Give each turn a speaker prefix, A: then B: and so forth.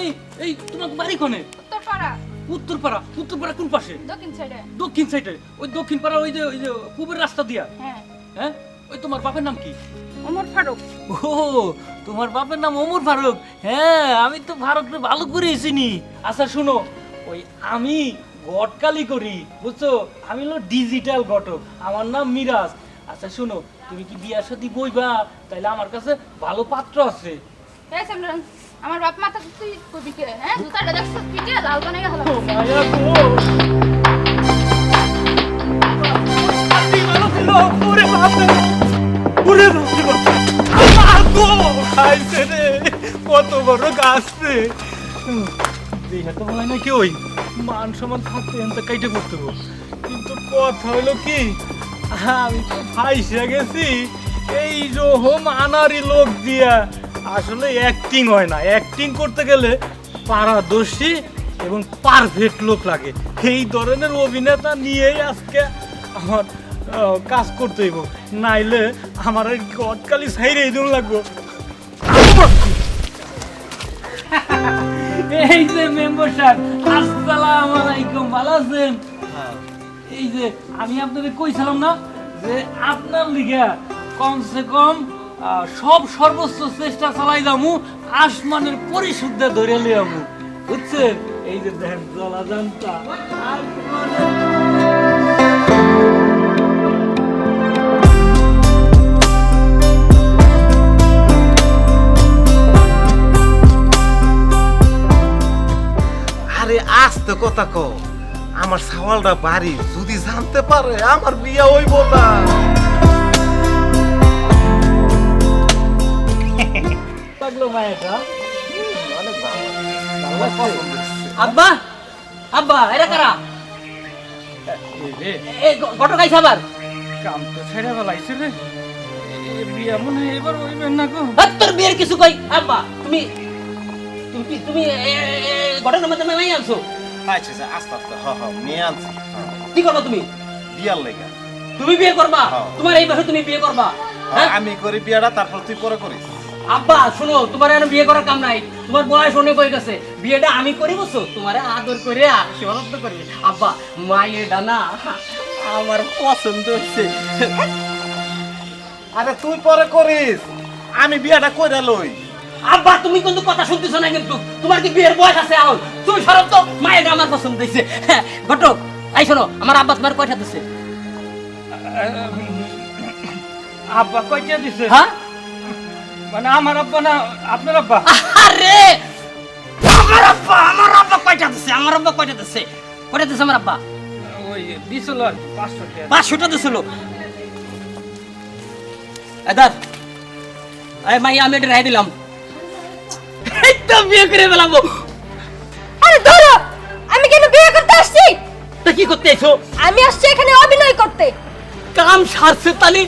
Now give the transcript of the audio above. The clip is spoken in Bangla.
A: এই এই তোমার বাড়ি কোনে
B: উত্তরপাড়া।
A: উত্তরপাড়া উত্তরপাড়া কোন পাশে?
B: দক্ষিণ সাইডে।
A: দক্ষিণ সাইডে। ওই দক্ষিণ পাড়া ওই যে ওই যে পূবের রাস্তা দিয়া?
B: হ্যাঁ।
A: হ্যাঁ? ওই তোমার বাপের নাম কি?
B: ওমর ফারুক।
A: ও তোমার বাপের নাম ওমর ফারুক? হ্যাঁ আমি তো ফারুককে ভালো করে চিনি। আচ্ছা শুনো ওই আমি গটকালি করি বুঝছ? আমি হলো ডিজিটাল ঘটক আমার নাম মিরাজ। আচ্ছা শুনো তুমি কি বিয়ার সাথে বইবা তাইলে আমার কাছে ভালো পাত্র আছে
B: এই আমার বাপ মাথা তুই কবি কে হ্যাঁ জুতাটা দেখছ পিটে লাল বানাই হলো
A: মায়া গো। আপনি ভালো ছিল, ওরে বাপরে। ওরে বাপরে বাপ। আমার গো, খাইছে রে। কত বড় গাছ রে দেখা তো মনে হয় না কি ওই মান সমান থাকতে এনতে কাইটে করতে কিন্তু কথা হলো কি আমি ফাইসে গেছি। এই রকম আনারি লোক দিয়া, আসলে অ্যাক্টিং হয় না। অ্যাক্টিং করতে গেলে পারদর্শী এবং পারফেক্ট লোক লাগে। এই ধরনের অভিনেতা নিয়েই আজকে আমার কাজ করতে হইব। নাইলে আমার এই গটকালি সাইরে দিন লাগবো। এই যে মেম্বার সাহেব, আসসালামু আলাইকুম, ভালো আছেন? এই যে আমি আপনাদের কইছিলাম না যে আপনার লিগে কমসে কম সব সর্বোচ্চ চেষ্টা চালাই যামু আসমানের পরিশুদ্ধ ধরে লিয়ামু বুঝছেন? এই যে দেখেন, জলাজানটা। আসমানের
C: আরে আস্তে কথা কো আমার সাওয়ালটা বাড়ি যদি জানতে পারে আমার বিয়া হইব না।
D: আব্বা আব্বা এরা কারা?
A: এই
D: গটো আবার?
A: কাম তো ছেড়ে বেলাইছে রে। বিয়া মনে হয় এবার না গো।
D: তোর বিয়ের কিছু কই? আব্বা তুমি তুমি তুমি ঘটনার মধ্যে মেমাই আনছো?
C: আচ্ছা আচ্ছা আস্তে আস্তে হ হ নিয়ে আনছি। হ্যাঁ,
D: কি করবা তুমি?
C: বিয়ার লেগা।
D: তুমি বিয়ে করবা?
C: হ্যাঁ।
D: তোমার এই বছর তুমি বিয়ে করবা? হ্যাঁ?
C: আমি করি বিয়াটা তারপর তুই পরে করিস।
D: আব্বা শুনো তোমার আর বিয়ে করার কাম নাই। তোমার বয়স অনেক হয়ে গেছে। বিয়েটা আমি করি বসো তোমার আদর করে আশীর্বাদ করবে আব্বা মায়ের ডানা আমার পছন্দ হচ্ছে
C: আরে তুই পরে করিস। আমি বিয়াটা কইরা লই।
D: আব্বা তুমি কিন্তু কথা শুনতেছো না কিন্তু। তোমার কি বিয়ের বয়স আছে এখন? তুমি সরব তো মায়ের আমার পছন্দ হয়েছে ঘটক এই শোনো আমার আব্বা তোমার কয়টা দিচ্ছে
A: আব্বা কয়টা দিছে?
D: হ্যাঁ?
A: মানে আমার আব্বা না আপনার আব্বা?
D: আরে আমার আব্বা আমার আব্বা কয়টা দিচ্ছে আমার আব্বা কয়টা দিচ্ছে কয়টা আমার আব্বা?
A: ওই দিছিল আর কি, পাঁচশো টাকা।
D: দিছিল। এদার এই মাই আমি এটা রায় দিলাম। তো বিয়ে করে ফেলাবো।
B: আরে ধরো আমি কেন বিয়ে করতে আসছি?
D: তা কি করতে এসো?
B: আমি আসছি এখানে অভিনয় করতে।
D: কাম সারছে তালি।